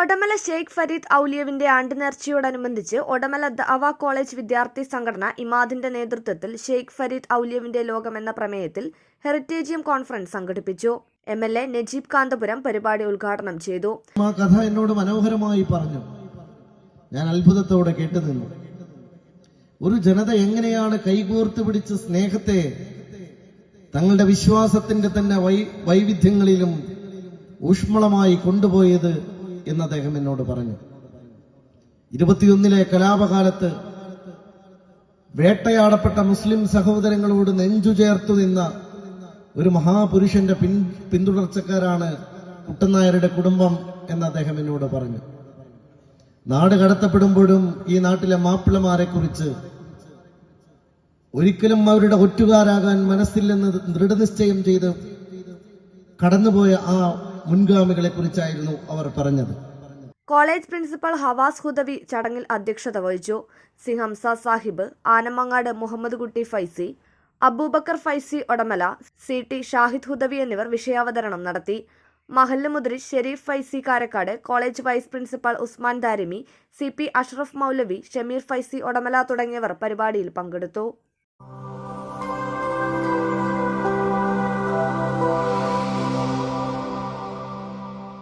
ഒഡമല ഷെയ്ഖ് ഫരീദ് ഔലിയവിന്റെ ആണ്ടുനേർച്ചയോടനുബന്ധിച്ച് ഒടമല ദഅവ കോളേജ് വിദ്യാർത്ഥി സംഘടന ഇമാദിന്റെ നേതൃത്വത്തിൽ ഷെയ്ഖ് ഫരീദ് ഔലിയവിന്റെ ലോകം എന്ന പ്രമേയത്തിൽ ഹെറിറ്റേജിയം കോൺഫറൻസ് സംഘടിപ്പിച്ചു. M L A Najeeb Kanthapuram പരിപാടി ഉദ്ഘാടനം ചെയ്തു. ആ കഥ എന്നോട് മനോഹരമായി പറഞ്ഞു. ഞാൻ അത്ഭുതത്തോടെ കേട്ടു നിന്നു ഒരു ജനത എങ്ങനെയാണ് കൈകോർത്ത് പിടിച്ച് സ്നേഹത്തെ തങ്ങളുടെ വിശ്വാസത്തിന്റെ തന്നെ വൈവിധ്യങ്ങളിലും ഊഷ്മളമായി കൊണ്ടുപോയത് എന്ന് അദ്ദേഹം എന്നോട് പറഞ്ഞു. ഇരുപത്തിയൊന്നിലെ കലാപകാലത്ത് വേട്ടയാടപ്പെട്ട മുസ്ലിം സഹോദരങ്ങളോട് നെഞ്ചു ചേർത്തു നിന്ന ഒരു മഹാപുരുഷന്റെ പിൻ പിന്തുടർച്ചക്കാരാണ് കുട്ടനായരുടെ കുടുംബം എന്ന് അദ്ദേഹം എന്നോട് പറഞ്ഞു. നാട് കടത്തപ്പെടുമ്പോഴും ഈ നാട്ടിലെ മാപ്പിളമാരെ കുറിച്ച് ഒരിക്കലും അവരുടെ ഒറ്റുകാരാകാൻ മനസ്സില്ലെന്ന് ദൃഢനിശ്ചയം ചെയ്ത് കടന്നുപോയ ആ മുൻഗാമികളെ കുറിച്ചായിരുന്നു അവർ പറഞ്ഞത്. കോളേജ് പ്രിൻസിപ്പൽ ഹവാസ് ഹുദവി ചടങ്ങിൽ അധ്യക്ഷത വഹിച്ചു C Hamza Sahib Anamangad Muhammad Kutty Faizy Abubakar Faizy Odamala C T Shahid Hudawi എന്നിവർ വിഷയാവതരണം നടത്തി. മഹല്ല് മുദ്രി Sharif Faizy Karakkad college vice principal Usman Darimi C P Ashraf Moulavi Shameer Faizy Odamala തുടങ്ങിയവർ പരിപാടിയിൽ പങ്കെടുത്തു.